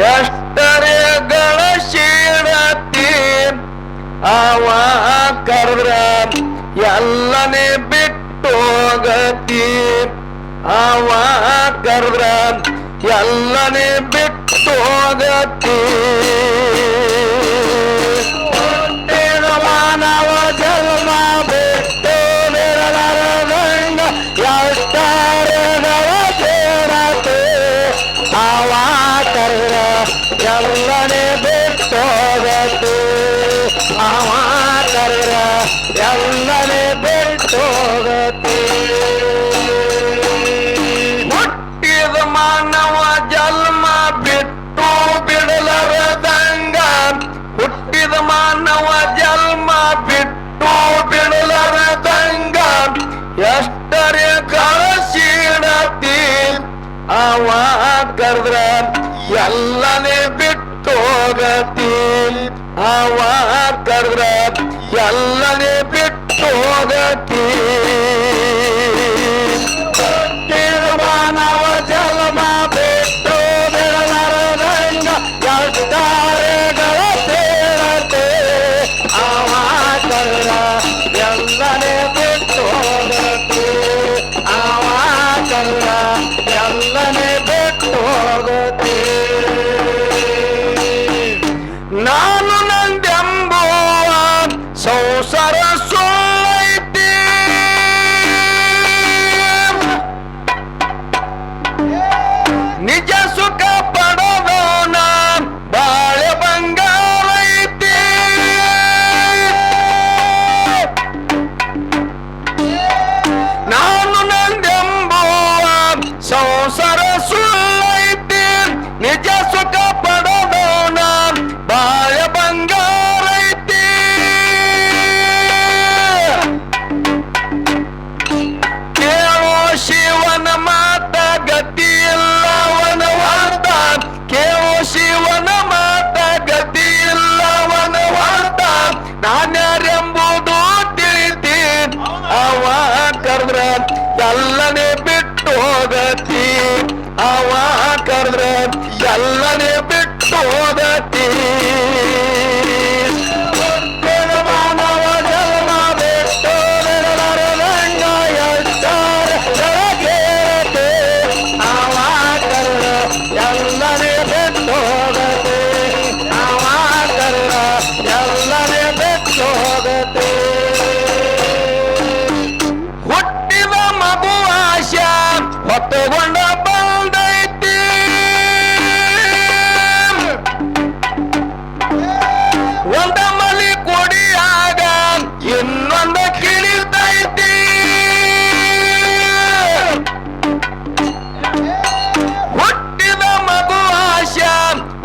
ಎಷ್ಟರೇ ಗಳಶೀಣತಿ ಅವ ಕರ್ರ ಎಲ್ಲನೇ ಬಿಟ್ಟು ಹೋಗತಿ ಅವ ಎಲ್ಲನೇ ಬಿಟ್ಟು ಎಲ್ಲನೇ ಬಿಟ್ಟು ಹೋಗತಿ ಹುಟ್ಟಿದ ಮಾನವ ಜನ್ಮ ಬಿಟ್ಟು ಬಿಡಲಾರದಂಗ. ಹುಟ್ಟಿದ ಮಾನವ ಜನ್ಮ ಬಿಟ್ಟು ಬಿಡಲರದಂಗ. ಎಷ್ಟರೇ ಕಳಸಿಡತಿ ಅವ ಕರೆದ್ರ ಎಲ್ಲನೇ ಬಿಟ್ಟು ಹೋಗತಿ ಅವ ಕರೆದ್ರ ಎಲ್ಲನೇ ಬಿಟ್ಟು ಎಲ್ಲನೇ ಬಿಟ್ಟು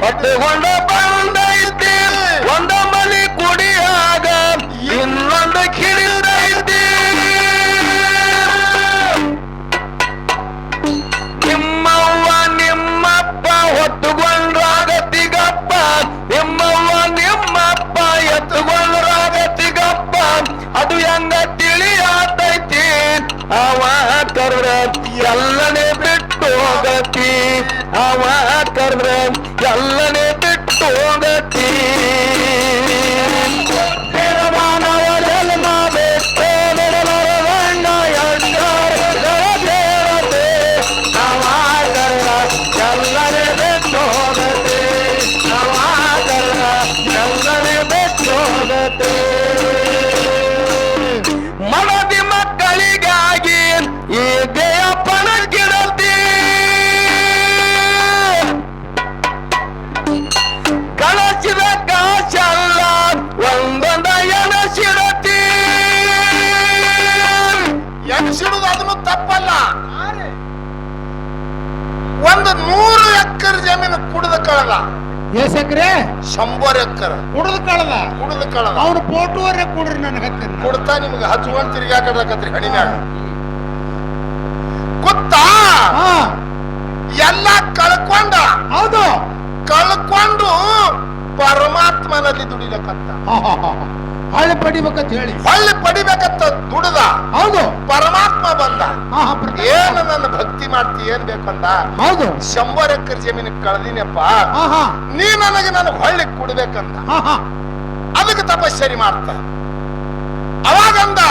ಹೊತ್ತುಕೊಂಡ ಬಂದೈತಿ ಒಂದ ಮಲಿ ಕುಡಿಯಾಗ ಇನ್ನೊಂದು ಕಿಳಿತೈತಿ ನಿಮ್ಮವ್ವ ನಿಮ್ಮಪ್ಪ ಹೊತ್ತುಕೊಂಡ್ರಾಗತಿಗಪ್ಪ ನಿಮ್ಮವ್ವ ನಿಮ್ಮಪ್ಪ ಎತ್ತುಕೊಂಡ್ರಾಗತಿಗಪ್ಪ ಅದು ಹೆಂಗ ತಿಳಿಯಾತೈತಿ ಅವ ಕರ್ರ ಎಲ್ಲನೇ ಬಿಟ್ಟು ಹೋಗತಿ ಅವ ಕರ್ರ ಎಲ್ಲನೇ ತಪ್ಪಲ್ಲ. ಒಂದು ನೂರು ಎಕರೆ ಜಮೀನು ಕುಡಿದ ಕಳದ. ಎಸ್ ಎಕರೆ? ಶಂಬರ್ ಎಕರೆ. ಕುಡಿದ ಕಳದ? ಕುಡಿದ ಕಳದ. ಅವ್ನ ಫೋಟೋವರೆ ಕುಡ್ರಿ ನನಗೆ ಹತ್ತಿರ. ಕೊಡ್ತಾ ನಿಮ್ಗೆ ಹಚ್ಕೊಂಡ್ ಹಣಿಮ್ಯಾಗ. ಕುತ್ತ ಗೊತ್ತಾ? ಎಲ್ಲ ಕಳ್ಕೊಂಡ. ಹೌದು. ಕಳ್ಕೊಂಡು ಪರಮಾತ್ಮನಲ್ಲಿ ಹಾ. ಹೊಳ್ಳಿ ಪಡಿಬೇಕಂತ ಹೇಳಿ. ಹಳ್ಳಿ ಪಡಿಬೇಕಂತ ದುಡದ ಹೌದು. ಪರಮಾತ್ಮ ಬಂದ. ಏನು ನನ್ನ ಭಕ್ತಿ ಮಾಡ್ತಿ ಏನ್ ಬೇಕಂದ ಹೌದು. ಶಂಬರ್ ಎಕರೆ ಜಮೀನ್ ಕಳ್ದಿನಪ್ಪ. ಹಾ ಹಾ ನೀ ನನಗೆ ನಾನು ಹೊಳ್ಳಿ ಕೊಡ್ಬೇಕಂದ ಹಾ ಹಾ ಅದಕ್ಕೆ ತಪಸ್ಸರಿ ಮಾಡ್ತ. ಅವಾಗಂದ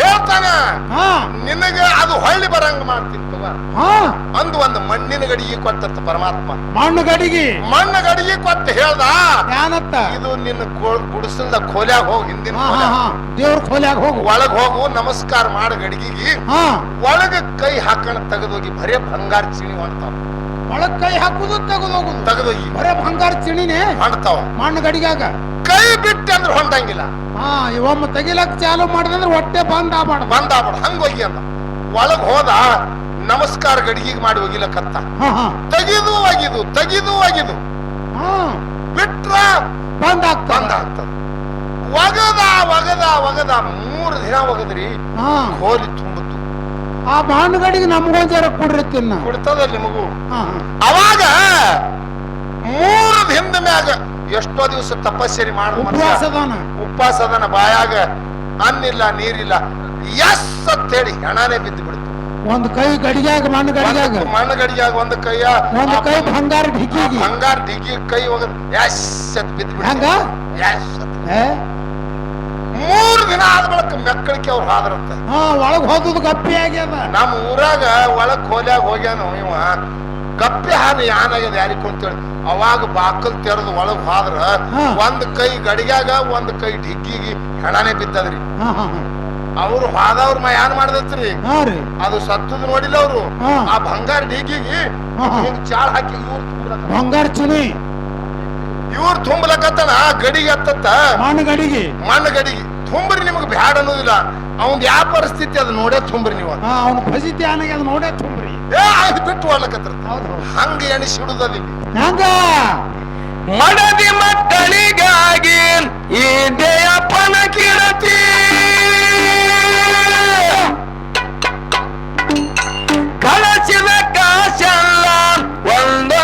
ಹೇಳ್ತಾನ ಹಾ. ನಿನಗೆ ಅದು ಹೊಳ್ಳಿ ಬರಂಗ. ಹಾ. ಅಂದು ಒಂದು ಮಣ್ಣಿನ ಗಡಿಗೆ ಕೊಟ್ಟತ್ತ ಪರಮಾತ್ಮ. ಮಣ್ಣು ಗಡಿಗೆ. ಮಣ್ಣು ಗಡಿಗೆ ಕೊಟ್ಟು ಹೇಳ್ದ. ಇದು ನಿನ್ನ ಗುಡಿಸಲ್ದ ಕೋಲ್ಯಾಗ ಹೋಗಿ ಹಿಂದಿನ ದೇವ್ರ ಕೋಲ್ಯಾಗ ಹೋಗು. ಒಳಗ್ ಹೋಗು ನಮಸ್ಕಾರ ಮಾಡ ಗಡಿಗೆಗೆ. ಹಾ. ಒಳಗ ಕೈ ಹಾಕಣ ತೆಗೆದೋಗಿ ಬರೇ ಬಂಗಾರ ಚಿಣಿ ಮಾಡ್ತಾವ ಒಳಗ್ ಕೈ ಹಾಕುದು ತೆಗೆದೋಗುದು. ತೆಗೆದೋಗಿ. ಬರೇ ಬಂಗಾರ ಚಿಣಿನೇ ಮಾಡ್ತಾವ ಮಣ್ಣು ಗಡಿಗ್ಯಾಗ ಕೈ ಬಿಟ್ಟೆ ಅಂದ್ರೆ ಹೊಂಟಂಗಿಲ್ಲ ಹಾ ಒಮ್ಮೆ ತೆಗಿಲಕ್ ಚಾಲು ಮಾಡಿದ್ರೆ ಹೊಟ್ಟೆ ಬಂದ್ ಆಗ್ಬಾರ್ದು. ಬಂದ್ ಆಬಾಡ ಹಂಗ ಹೋಗಿ ಅಂತ ಒಳಗ್ ಹೋದ ನಮಸ್ಕಾರ ಗಡಿಗೆಗೆ ಮಾಡಿ ಹೋಗಿಲ್ಲ ಕತ್ತ ಹಾ. ತೆಗಿದು ಒಗಿದು ತೆಗಿದು ಒಗಿದು. ಹಾ. ಬಿಟ್ರ ಬಂದ್ ಬಂದ ಆಗ್ತದ. ಒಗದ ಒಗದ ಒಗದ. ಮೂರು ದಿನ ಒಗದ್ರಿ ಹಾ. ಕೋಲಿ ತುಂಬಿತು ಆ ಬಾಣಗಡಿಗೆ ಗಡಿಗೆ ನಮ್ಗೊಂದ್ ಜರ ಕೊಡ್ರಿ ತಿನ್ನ ಕೊಡ್ತದ ನಿಮಗೂ? ಅವಾಗ ಮೂರು ದಿನದ ಮ್ಯಾಗ ಎಷ್ಟೋ ದಿವಸ ತಪಸ್ಸರಿ ಮಾಡ ಉಪ್ಪಾಸದನ ಉಪವಾಸ ಅದನ ಬಾಯಾಗ ಅನ್ನಿಲ್ಲ ನೀರಿಲ್ಲ. ಎಸ್ ಅಂತ ಹೇಳಿ ಹೆಣನೇ ಬಿದ್ದು ಬಿಡ್ತು ಒಂದು ಕೈ ಗಡಿಯಾಗ ಮಣ್ಣು ಗಡಿಯಾಗ ಮಣ್ಣು ಗಡಿಯಾಗ ಒಂದು ಕೈಯ ಒಂದು ಕೈ ಬಂಗಾರ ಢಿಕ್ಕಿಗಿ ಬಂಗಾರ ಡಿಗ್ಗಿ ಕೈ ಹೋಗದ ಎಸ್ ಅಂತ ಬಿದ್ದು ಬಿಡುತ್ತೆ ಬಿಡ್ತು ಎಸ್? ಮೂರು ದಿನ ಆದ ಬಳಿಕ ಮೆಕ್ಕಳಿಕೆ ಅವ್ರು ಹಾದ್ರಂತ. ಹಾ ಒಳಗ್ ಹೋಗುದು ಗಪ್ಪಿ ಆಗ್ಯದ ನಮ್ಮ ಊರಾಗ ಒಳಗ್ ಕೋಲ್ಯಾಗ ಹೋಗ್ಯಾನ ಇವ. ಕಪ್ಪೆ ಹಾನಿ ಯಾನಾಗ್ಯದ ಯಾರಿಗ್ ಅಂತೇಳಿ ಅವಾಗ ಬಾಕಲ್ ತೆರೆದು ಒಳಗ್ ಹೋದ್ರ ಒಂದ್ ಕೈ ಗಡಿಗ್ಯಾಗ ಒಂದ್ ಕೈ ಡಿಗ್ಗಿಗೆ ಹೆಣನೆ ಬಿದ್ದದ್ರಿ. ಅವ್ರು ಹಾದವ್ರ ಮ ಯಾನ್ ಮಾಡ್ದತ್ರಿ? ಅದು ಸತ್ತದ ನೋಡಿಲ್ಲ ಅವ್ರು. ಆ ಬಂಗಾರ ಡಿಗ್ಗಿಗೆ. ಹಿಂಗ್ ಚಾಳ್ ಹಾಕಿ ಇವ್ರು ಬಂಗಾರ ಚಿನಿ ಇವ್ರು ತುಂಬಲಕತ್ತನ ಗಡಿಗೆ ಹತ್ತತ್ತ ಮಣ್ಣು ಗಡಿಗೆ. ಮಣ್ಣು ಗಡಿಗೆ. ತುಂಬ್ರಿ ನಿಮಗ್ ಬ್ಯಾಡ ಅನ್ನೋದಿಲ್ಲ. ಅವ್ನ್ ಯಾವ ಪರಿಸ್ಥಿತಿ ಅದು ನೋಡೇ ತುಂಬ್ರಿ ನೀವು. ಅವ್ನ ಪರಿಸ್ಥಿತಿ ಅನ್ನ ನೋಡೇ ತುಂಬ್ರಿ. ಬಿಟ್ಟು ಹೌದು ಹಂಗ ಎಣಿಸಿಡುದಲ್ಲಿ ಹಂಗ? ಮಡದಿ ಮಕ್ಕಳಿಗಾಗಿ ಈ ದೇಯಪ್ಪನ ಕಿರತಿ ಕಳಚಿದ ಕಾಶಲ್ಲ ಒಂದೊಂದ